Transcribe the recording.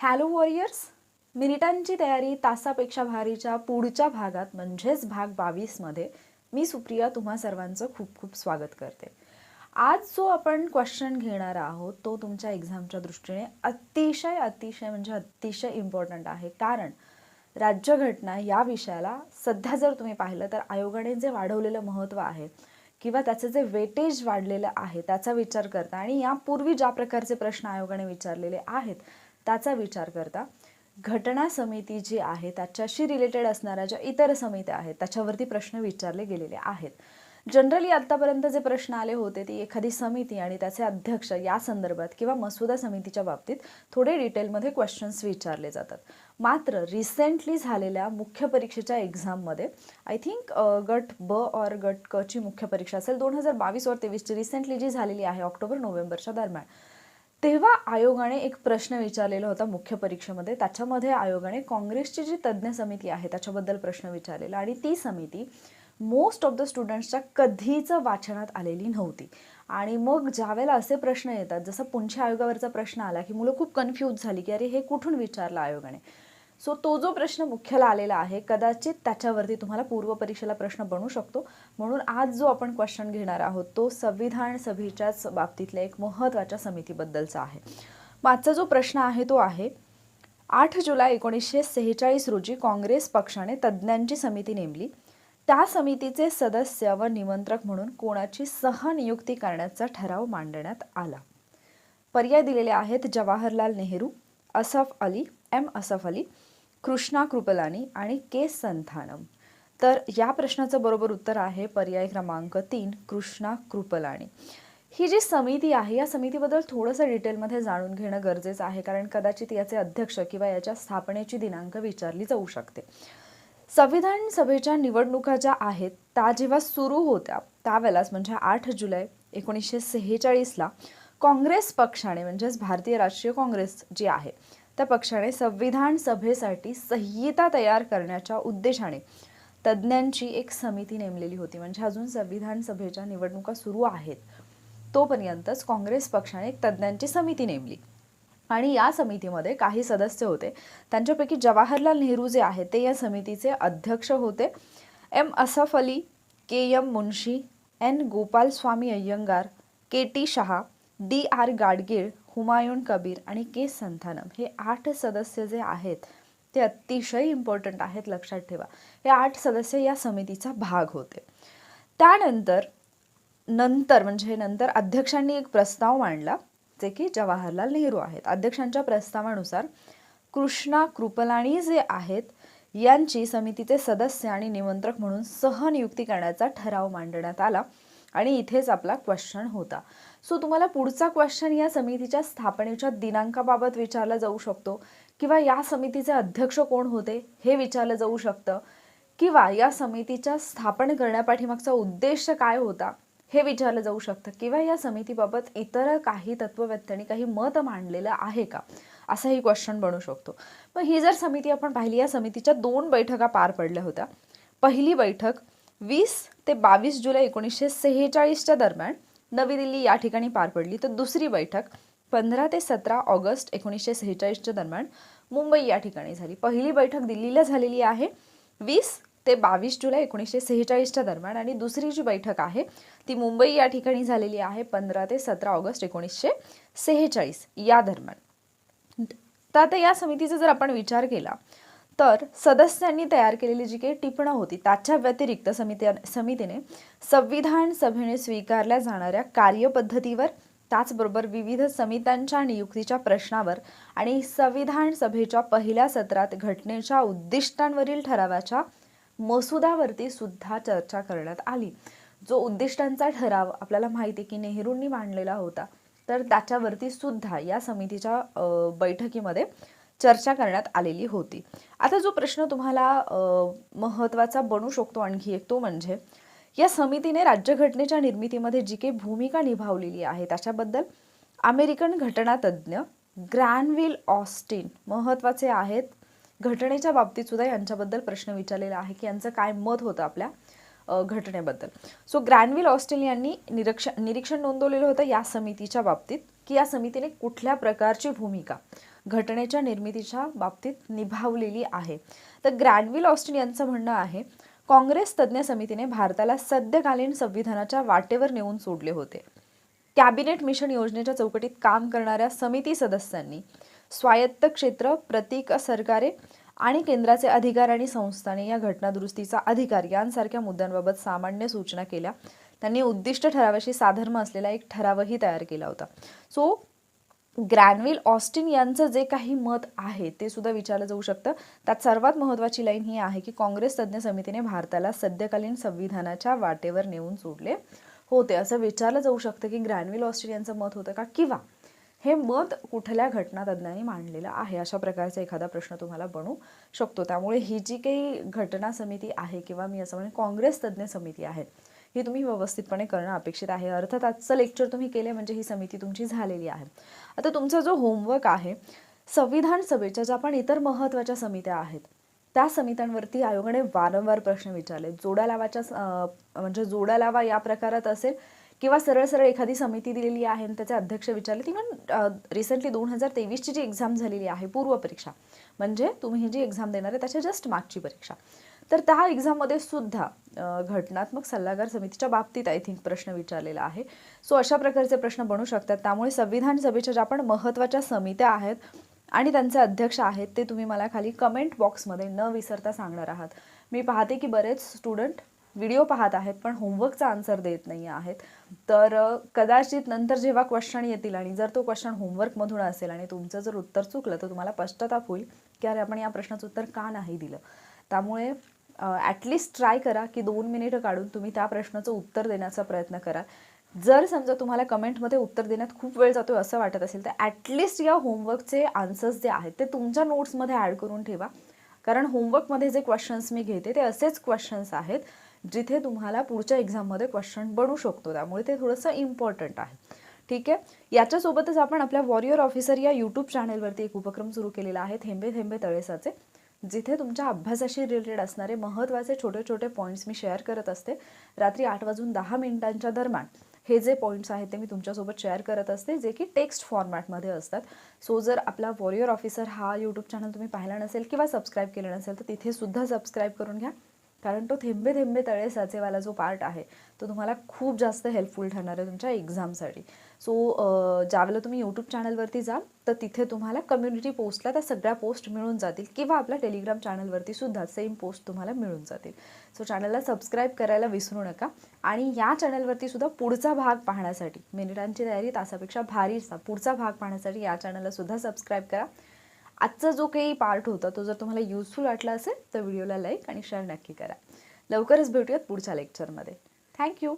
Hello warriors मिनिटांची तयारी तासापेक्षा भारीच्या पुढच्या भागात म्हणजेच भाग बावीसमध्ये मी सुप्रिया तुम्हा सर्वांचं खूप खूप स्वागत करते. आज जो आपण क्वेश्चन घेणार आहोत तो तुमच्या एक्झामच्या दृष्टीने अतिशय अतिशय म्हणजे अतिशय इम्पॉर्टंट आहे. कारण राज्यघटना या विषयाला सध्या जर तुम्ही पाहिलं तर आयोगाने जे वाढवलेलं महत्त्व आहे किंवा त्याचं जे वेटेज वाढलेलं आहे त्याचा विचार करता आणि यापूर्वी ज्या प्रकारचे प्रश्न आयोगाने विचारलेले आहेत त्याचा विचार करता घटना समिती जी आहे त्याच्याशी रिलेटेड असणाऱ्या ज्या इतर समित्या आहेत त्याच्यावरती प्रश्न विचारले गेलेले आहेत. जनरली आत्तापर्यंत जे प्रश्न आले होते ती एखादी समिती आणि त्याचे अध्यक्ष या संदर्भात किंवा मसुदा समितीच्या बाबतीत थोडे डिटेलमध्ये क्वेश्चन्स विचारले जातात. मात्र रिसेंटली झालेल्या मुख्य परीक्षेच्या एक्झाममध्ये आय थिंक गट ब और गट क ची मुख्य परीक्षा असेल दोन हजार बावीस वर तेवीसची. रिसेंटली जी झालेली आहे ऑक्टोबर नोव्हेंबरच्या दरम्यान. तेव्हा आयोगाने एक प्रश्न विचारलेला होता मुख्य परीक्षेमध्ये. त्याच्यामध्ये आयोगाने काँग्रेसची जी तज्ज्ञ समिती आहे त्याच्याबद्दल प्रश्न विचारलेला. आणि ती समिती मोस्ट ऑफ द स्टुडंट्सच्या कधीच वाचनात आलेली नव्हती. आणि मग ज्यावेळेला असे प्रश्न येतात जसं पुंछ आयोगावरचा प्रश्न आला की मुलं खूप कन्फ्यूज झाली की अरे हे कुठून विचारलं आयोगाने? सो तो जो प्रश्न मुख्याला आलेला आहे कदाचित त्याच्यावरती तुम्हाला पूर्व परीक्षेला प्रश्न बनू शकतो. म्हणून आज जो आपण क्वेश्चन घेणार आहोत तो संविधान सभेच्याच बाबतीतल्या एक महत्त्वाच्या समितीबद्दलचा आहे. मागचा जो प्रश्न आहे तो आहे आठ जुलै एकोणीसशे सेहेचाळीस रोजी काँग्रेस पक्षाने तज्ज्ञांची समिती नेमली. त्या समितीचे सदस्य व निमंत्रक म्हणून कोणाची सहनियुक्ती करण्याचा ठराव मांडण्यात आला. पर्याय दिलेले आहेत जवाहरलाल नेहरू असफ अली एम असफ अली कृष्णा कृपलानी आणि के संथानम. तर या प्रश्नाचं बरोबर उत्तर आहे पर्याय क्रमांक तीन कृष्णा कृपलानी. ही जी समिती आहे या समितीबद्दल थोडंसं डिटेलमध्ये जाणून घेणं गरजेचं आहे कारण कदाचित याचे अध्यक्ष किंवा याच्या स्थापनेची दिनांक विचारली जाऊ शकते. संविधान सभेच्या निवडणुका ज्या आहेत त्या जेव्हा सुरू होत्या त्यावेळेलाच म्हणजे आठ जुलै एकोणीसशे सेहेचाळीसला काँग्रेस पक्षाने म्हणजेच भारतीय राष्ट्रीय काँग्रेस जी आहे त्या पक्षाने संविधान सभेसाठी संहिता तयार करण्याच्या उद्देशाने तज्ज्ञांची एक समिती नेमलेली होती. म्हणजे अजून संविधान सभेच्या निवडणुका सुरू आहेत. तोपर्यंतच काँग्रेस पक्षाने एक तज्ज्ञांची समिती नेमली. आणि या समितीमध्ये काही सदस्य होते. त्यांच्यापैकी जवाहरलाल नेहरू जे आहेत ते या समितीचे अध्यक्ष होते. M Asaf Ali K M Munshi N Gopalaswami Ayyangar K T Shah D R Gadgil Humayun Kabir आणि के संथानम हे आठ सदस्य जे आहेत ते अतिशय इम्पॉर्टंट आहेत लक्षात ठेवा. हे आठ सदस्य या समितीचा भाग होते. त्यानंतर नंतर म्हणजे नंतर अध्यक्षांनी एक प्रस्ताव मांडला जे की जवाहरलाल नेहरू आहेत. अध्यक्षांच्या प्रस्तावानुसार कृष्णा कृपलाणी जे आहेत यांची समितीचे सदस्य आणि निमंत्रक म्हणून सहनियुक्ती करण्याचा ठराव मांडण्यात आला आणि इथेच आपला क्वेश्चन होता. सो तुम्हाला पुढचा क्वेश्चन या समितीच्या स्थापनेच्या दिनांकाबाबत विचारला जाऊ शकतो. किंवा या समितीचे अध्यक्ष कोण होते हे विचारलं जाऊ शकतं. किंवा या समितीच्या स्थापन करण्यापाठीमागचा उद्देश काय होता हे विचारलं जाऊ शकतं. किंवा या समितीबाबत इतर काही तत्ववेत्यांनी काही मत मांडलेलं आहे का? असाही क्वेश्चन बनू शकतो. मग ही जर समिती आपण पाहिली या समितीच्या दोन बैठका पार पडल्या होत्या. पहिली बैठक वीस ते बावीस जुलै एकोणीसशे सेहेचाळीसच्या दरम्यान नवी दिल्ली या ठिकाणी पार पडली. तर दुसरी बैठक पंधरा ते सतरा ऑगस्ट एकोणीसशे सेहेचाळीसच्या दरम्यान मुंबई या ठिकाणी झाली. पहिली बैठक दिल्लीला झालेली आहे. वीस ते बावीस जुलै एकोणीसशे सेहेचाळीसच्या दरम्यान आणि दुसरी जी बैठक आहे ती मुंबई या ठिकाणी झालेली आहे पंधरा ते सतरा ऑगस्ट एकोणीसशे सेहेचाळीस या दरम्यान. तर आता या समितीचा जर आपण विचार केला तर सदस्यांनी तयार केलेली जी काही टिपणं होती त्याच्या व्यतिरिक्त समिती समितीने संविधान सभेने स्वीकारल्या जाणाऱ्या कार्यपद्धतीवर त्याचबरोबर विविध समित्यांच्या नियुक्तीच्या प्रश्नावर आणि संविधान सभेच्या पहिल्या सत्रात घटनेच्या उद्दिष्टांवरील ठरावाच्या मसुदावरती सुद्धा चर्चा करण्यात आली. जो उद्दिष्टांचा ठराव आपल्याला माहिती आहे की नेहरूंनी मांडलेला होता तर त्याच्यावरती सुद्धा या समितीच्या बैठकीमध्ये चर्चा करण्यात आलेली होती. आता जो प्रश्न तुम्हाला महत्त्वाचा बनू शकतो आणखी एक तो म्हणजे या समितीने राज्यघटनेच्या निर्मितीमध्ये जी काही भूमिका निभावलेली आहे त्याच्याबद्दल अमेरिकन घटनातज्ज्ञ ग्रॅनविल ऑस्टिन महत्त्वाचे आहेत. घटनेच्या बाबतीत सुद्धा यांच्याबद्दल प्रश्न विचारलेला आहे की यांचं काय मत होतं आपल्या घटनेबद्दल. सो ग्रॅनविल ऑस्टिन यांनी निरीक्षण निरीक्षण नोंदवलेलं होतं या समितीच्या बाबतीत की या समितीने कुठल्या प्रकारची भूमिका घटनेच्या निर्मितीच्या बाबतीत निभावलेली आहे. तर ग्रॅडविल ऑस्टिन यांचं म्हणणं आहे काँग्रेस तज्ज्ञ समितीने भारताला सद्यकालीन संविधानाच्या वाटेवर नेऊन सोडले होते. कॅबिनेट मिशन योजनेच्या चौकटीत काम करणाऱ्या समिती सदस्यांनी स्वायत्त क्षेत्र प्रतीक सरकारे आणि केंद्राचे अधिकार आणि संस्थाने या घटनादुरुस्तीचा अधिकार यांसारख्या मुद्द्यांबाबत सामान्य सूचना केल्या. त्यांनी उद्दिष्ट ठरावाशी साधर्म असलेला एक ठरावही तयार केला होता. सो ग्रॅनविल ऑस्टिन यांचं जे काही मत आहे ते सुद्धा विचारलं जाऊ शकतं. त्यात सर्वात महत्त्वाची लाईन ही आहे की काँग्रेस तज्ज्ञ समितीने भारताला सद्यकालीन संविधानाच्या वाटेवर नेऊन सोडले होते. असं विचारलं जाऊ शकतं की ग्रॅनविल ऑस्टिन यांचं मत होतं का? किंवा हे मत कुठल्या घटनातज्ञांनी मांडलेलं आहे? अशा प्रकारचा एखादा प्रश्न तुम्हाला बनू शकतो. त्यामुळे ही जी काही घटना समिती आहे किंवा मी असं म्हणेन काँग्रेस तज्ज्ञ समिती आहे हे तुम्ही व्यवस्थितपणे करणं अपेक्षित आहे. अर्थात आजचं लेक्चर तुम्ही केले म्हणजे ही समिती तुमची झालेली आहे. आता तुमचा जो होमवर्क आहे संविधान सभेच्या ज्या पण इतर महत्त्वाच्या समित्या आहेत त्या समित्यांवरती आयोगाने वारंवार प्रश्न विचारले. जोड्या लावाच्या म्हणजे जोड्या लावा या प्रकारात असेल किंवा सरळ सरळ एखादी समिती दिलेली आहे आणि त्याचे अध्यक्ष विचारले. इव्हन रिसेंटली दोन हजार तेवीसची जी एक्झाम झालेली आहे पूर्व परीक्षा म्हणजे तुम्ही ही जी एक्झाम देणार आहे त्याच्या जस्ट मागची परीक्षा. तर त्या एक्झाममध्ये सुद्धा घटनात्मक सल्लागार समितीच्या बाबतीत आय थिंक प्रश्न विचारलेला आहे. सो अशा प्रकारचे प्रश्न बनू शकतात. त्यामुळे संविधान सभेच्या ज्या पण महत्त्वाच्या समित्या आहेत आणि त्यांचे अध्यक्ष आहेत ते तुम्ही मला खाली कमेंट बॉक्समध्ये न विसरता सांगणार आहात. मी पाहते की बरेच स्टुडंट व्हिडिओ पाहत आहेत पण होमवर्कचा आन्सर देत नाही आहेत. तर कदाचित नंतर जेव्हा क्वेश्चन येतील आणि जर तो क्वेश्चन होमवर्कमधून असेल आणि तुमचं जर उत्तर चुकलं तर तुम्हाला पश्चाताप होईल की अरे आपण या प्रश्नाचं उत्तर का नाही दिलं? त्यामुळे ॲटलिस्ट ट्राय करा की दोन मिनिटं काढून तुम्ही त्या प्रश्नाचं उत्तर देण्याचा प्रयत्न करा. जर समजा तुम्हाला कमेंटमध्ये उत्तर देण्यात खूप वेळ जातो असं वाटत असेल तर ॲटलिस्ट या होमवर्कचे आन्सर्स जे आहेत ते तुमच्या नोट्समध्ये ॲड करून ठेवा. कारण होमवर्कमध्ये जे क्वेश्चन्स मी घेते ते असेच क्वेश्चन्स आहेत जिथे तुम्हाला पुढच्या एक्झाममध्ये क्वेश्चन बनू शकतो. त्यामुळे ते थोडंसं इम्पॉर्टंट आहे. ठीक आहे? याच्यासोबतच आपण आपल्या वॉरियर ऑफिसर या यूट्यूब चॅनेलवरती एक उपक्रम सुरू केलेला आहे थेंबे थेंबे तळेसाचे. जिथे तुमच्या अभ्यासाशी रिलेटेड असणारे महत्त्वाचे छोटे छोटे पॉईंट्स मी शेअर करत असते. रात्री आठ वाजून दहा मिनिटांच्या दरम्यान हे जे पॉईंट्स आहेत ते मी तुमच्यासोबत शेअर करत असते जे की टेक्स्ट फॉर्मॅटमध्ये असतात. सो जर आपला वॉरियर ऑफिसर हा यूट्यूब चॅनल तुम्ही पाहिला नसेल किंवा सबस्क्राईब केलं नसेल तर तिथे सुद्धा सबस्क्राईब करून घ्या. कारण तो थेंबे थेंबे तळे साचेवाला जो पार्ट आहे तो तुम्हाला खूप जास्त हेल्पफुल ठरणार आहे तुमच्या एक्झामसाठी सो ज्यावेळेला तुम्ही यूट्यूब चॅनलवरती जाल तर तिथे तुम्हाला कम्युनिटी पोस्टला त्या सगळ्या पोस्ट मिळून जातील किंवा आपल्या टेलिग्राम चॅनलवरती सुद्धा सेम पोस्ट तुम्हाला मिळून जातील. सो चॅनलला सबस्क्राईब करायला विसरू नका. आणि या चॅनलवरती सुद्धा पुढचा भाग पाहण्यासाठी मिनिटांची तयारी तासापेक्षा भारीचा पुढचा भाग पाहण्यासाठी या चॅनलला सुद्धा सबस्क्राईब करा. आजचा जो काही पार्ट होता तो जर तुम्हाला युजफुल वाटला असेल तर व्हिडिओला लाईक आणि शेअर नक्की करा. लवकरच भेटूयात पुढच्या लेक्चरमध्ये थँक्यू